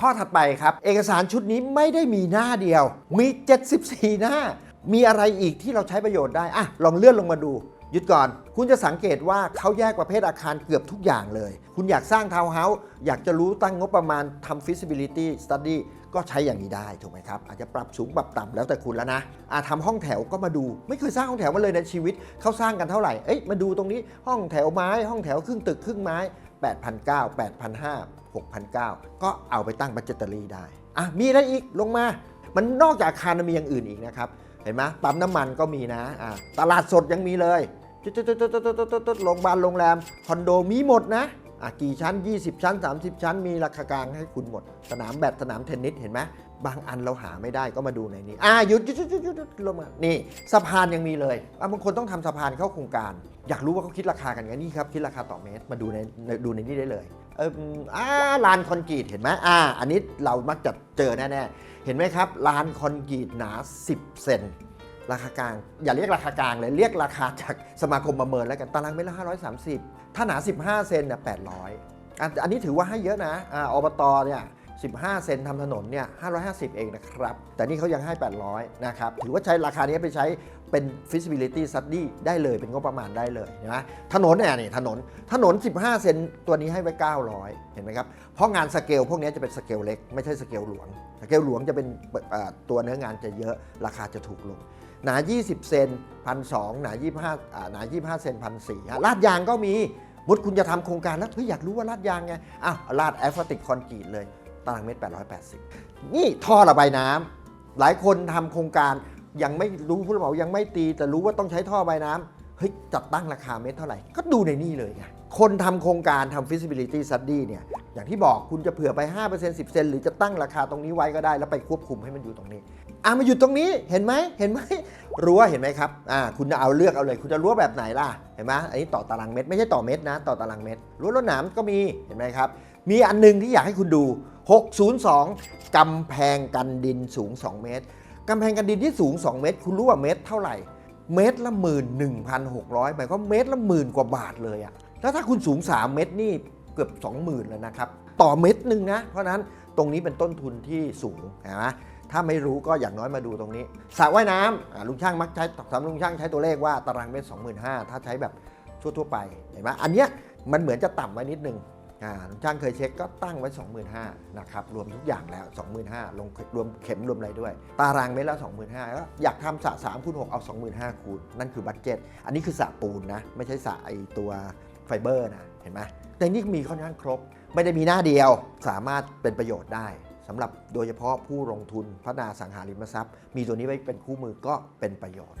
ข้อถัดไปครับ เอกสารชุดนี้ไม่ได้มีหน้าเดียว มี 74 หน้า มีอะไรอีกที่เราใช้ประโยชน์ได้อะลองเลื่อนลงมาดูหยุดก่อน คุณจะสังเกตว่าเขาแยกประเภทอาคารเกือบทุกอย่างเลย คุณอยากสร้างทาวน์เฮาส์อยากจะรู้ตั้งงบประมาณทำ feasibility study ก็ใช้อย่างนี้ได้ถูกไหมครับอาจจะปรับสูงปรับต่ำแล้วแต่คุณแล้วนะอาทำห้องแถวก็มาดูไม่เคยสร้างห้องแถวมาเลยในชีวิตเขาสร้างกันเท่าไหร่เอ้ยมาดูตรงนี้ห้องแถวไม้ ห้องแถวครึ่งตึกครึ่งไม้ 8,900 8,500 6,900 ก็เอาไปตั้งบัจเจตเตอรี่ได้อะมีอะไรอีกลงมา มันนอกจากอาคารมีอย่างอื่นอีกนะครับเห็นไหมปั๊มน้ำมันก็มีนะอะตลาดสดยังมีเลยโรงพยาบาลโรงแรมคอนโดมีหมดนะ กี่ชั้น 20 ชั้น 30 ชั้น มีราคากลางให้คุณหมด สนามแบดสนามเทนนิสเห็นไหมบางอันเราหาไม่ได้ก็มาดูในนี้อะหยุดหยุดหยุดหยุดลงมานี่สะพานยังมีเลยอะบางคนต้องทำสะพานเข้าโครงการ อยากรู้ว่าเขาคิดราคากันไงนี่ครับคิดราคาต่อเมตรมาดูในในดูในนี้ได้เลยเอออ่าลานคอนกรีตเห็นไหมอ่า อันนี้เรามักจะเจอแน่ๆเห็นไหมครับลานคอนกรีตหนา 10 เซน ราคากลาง อย่าเรียกราคากลางเลยเรียกราคาจากสมาคมประเมินแล้วกันตารางเมตรละ530 ถ้าหนา 15 เซนเนี่ย800 อันอันนี้ถือว่าให้เยอะนะอ่าอบตเนี่ย 15 เซนทำถนนเนี่ย550 เองนะครับ แต่นี่เขายังให้ 800 นะครับ ถือว่าใช้ราคานี้ไปใช้เป็น feasibility study ได้เลยเป็นงบประมาณได้เลยนะถนนเนี่ยนี่ถนนถนน 15 เซนตัวนี้ให้ไว้ 900 เห็นไหมครับ เพราะงานสเกลพวกนี้จะเป็นสเกลเล็ก ไม่ใช่สเกลหลวง สเกลหลวงจะเป็นตัวเนื้องานจะเยอะราคาจะถูกลงหนา 20 เซนพันสองหนา 25อ่าหนา 25 เซนพันสี่ลาดยางก็มีมุดคุณจะทำโครงการแล้วเฮ้ยอยากรู้ว่าลาดยางไงอ้าวลาดแอสฟัลติกคอนกรีตเลย ตารางเมตร 880 นี่ท่อระบายน้ำหลายคนทำโครงการยังไม่รู้ผู้รับเหมายังไม่ตี แต่รู้ว่าต้องใช้ท่อระบายน้ำเฮ้ยจัดตั้งราคาเมตรเท่าไหร่ ก็ดูในนี่เลยไงคนทำโครงการทำ feasibility study เนี่ยอย่างที่บอกคุณจะเผื่อไป 5% 10เซนหรือจะตั้งราคาตรงนี้ไว้ก็ได้ แล้วไปควบคุมให้มันอยู่ตรงนี้อะมาอยู่ตรงนี้เห็นไหมเห็นไหมรั้วเห็นไหมครับอ่าคุณจะเอาเลือกเอาเลย คุณจะรั้วแบบไหนล่ะเห็นไหมอันนี้ต่อตารางเมตร ไม่ใช่ต่อเมตรนะ ต่อตารางเมตรรั้วรวดหนามก็มีเห็นไหมครับ มีอันหนึงที่อยากให้คุณดู 602 กำแพงกันดินสูง 2 เมตร กำแพงกันดินที่สูง 2 เมตร คุณรู้ว่าเมตรเท่าไหร่ เมตรละหมื่นหนึ่งพันหกร้อยหมายความเมตรละหมื่นกว่าบาทเลยอะแล้วถ้าคุณสูง 3 เมตรนี่เกือบ 20,000แล้วนะครับ ต่อเม็ดหนึ่งนะ เพราะนั้นตรงนี้เป็นต้นทุนที่สูงนะถ้าไม่รู้ก็อย่างน้อยมาดูตรงนี้สระว่ายน้ำลุงช่างมักใช้สำลุงช่างใช้ตัวเลขว่าตารางเมตร25,000ถ้าใช้แบบทั่วๆไปเห็นไหมอันเนี้ยมันเหมือนจะต่ำไว้นิดนึง อ่าลุงช่างเคยเช็คก็ตั้งไว้ 25,000นะครับรวมทุกอย่างแล้ว 25,000ลงรวมเข็มรวมอะไรด้วย ตารางเมตรละ25,000แล้วอยากทำสระ3คูณ6เอา 25,000คูณนั่นคือบัตเจ็ตอันนี้คือสระปูนนะไม่ใช่สระไอตัวไฟเบอร์นะเห็นไหมแต่นี่มีค่อนข้างครบ ไม่ได้มีหน้าเดียวสามารถเป็นประโยชน์ได้สำหรับโดยเฉพาะผู้ลงทุนพัฒนาสังหาริมทรัพย์ มีตัวนี้ไว้เป็นคู่มือก็เป็นประโยชน์